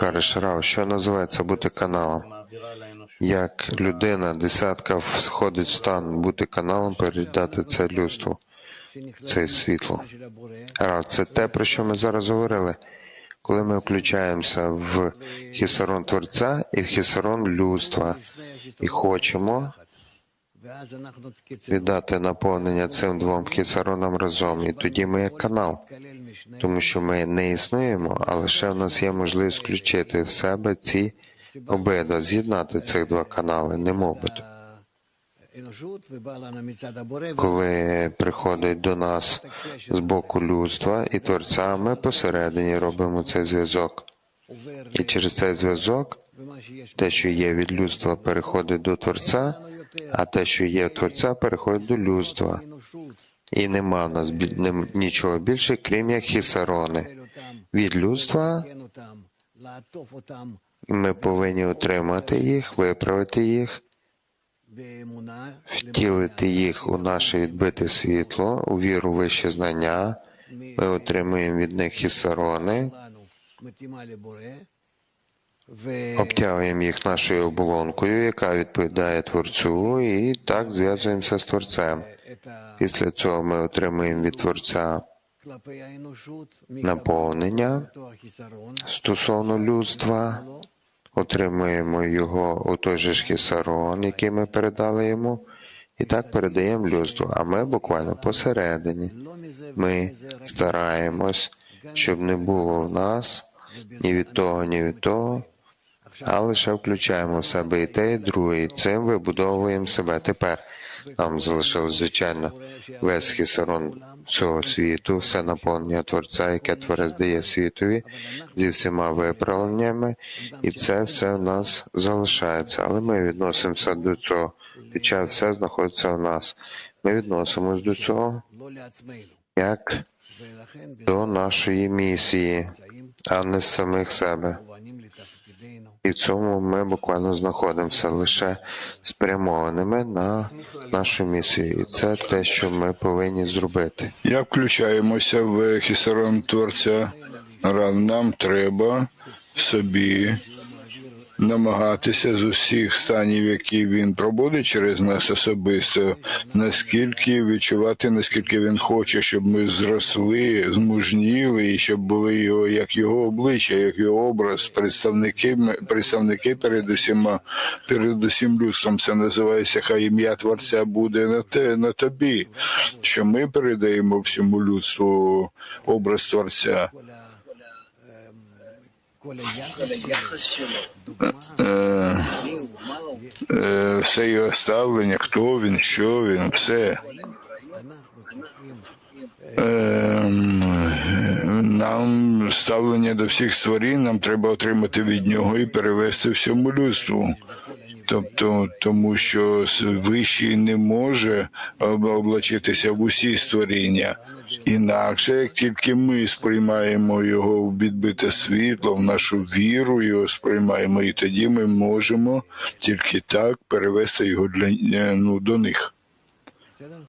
Каже Рав, що називається бути каналом? Як людина, десятка входить в стан бути каналом, передати це людству, це світло. Рав, це те, про що ми зараз говорили. Коли ми включаємося в хісарон Творця і в хісарон людства, і хочемо віддати наповнення цим двом хісаронам разом, і тоді ми як канал, тому що ми не існуємо, а лише в нас є можливість включити в себе ці обидва, з'єднати цих два канали, не мовбити. Коли приходить до нас з боку людства і творця, ми посередині робимо цей зв'язок. І через цей зв'язок те, що є від людства, переходить до творця, а те, що є творця, переходить до людства. І нема в нас нічого більше, крім як хісарони. Від людства ми повинні отримати їх, виправити їх, втілити їх у наше відбите світло, у віру вище знання. Ми отримуємо від них хісарони, обтягуємо їх нашою оболонкою, яка відповідає Творцю, і так зв'язуємося з Творцем. Після цього ми отримуємо від Творця наповнення стосовно людства, отримуємо його у той же ж хісарон, який ми передали йому, і так передаємо людству. А ми буквально посередині. Ми стараємось, щоб не було в нас ні від того, ні від того, а лише включаємо в себе і те, і друге, і цим вибудовуємо себе. Тепер нам залишилось, звичайно, весь хісарон цього світу, все наповнення Творця, яке Творець дає світові, зі всіма виправленнями, і це все в нас залишається. Але ми відносимося до цього. Хоча все знаходиться в нас. Ми відносимось до цього як до нашої місії, а не з самих себе. І в цьому ми буквально знаходимося лише спрямованими на нашу місію. І це те, що ми повинні зробити. Як включаємося в хісарон Творця, нам треба собі намагатися з усіх станів, які він проводить через нас особисто, наскільки відчувати, наскільки він хоче, щоб ми зросли, змужніли, і щоб були його як його обличчя, як його образ, представники, представники перед усіма, перед усім людством. Це називається хай ім'я Творця буде на те на тобі, що ми передаємо всьому людству образ Творця. Е, е, все його ставлення, хто він, що він, все. Ем, Нам ставлення до всіх створінь нам треба отримати від нього і перевести всьому людству. Тобто, тому що вищий не може облачитися в усі створіння. Інакше, як тільки ми сприймаємо його в відбите світло, в нашу віру його сприймаємо, і тоді ми можемо тільки так перевести його для е, ну до них.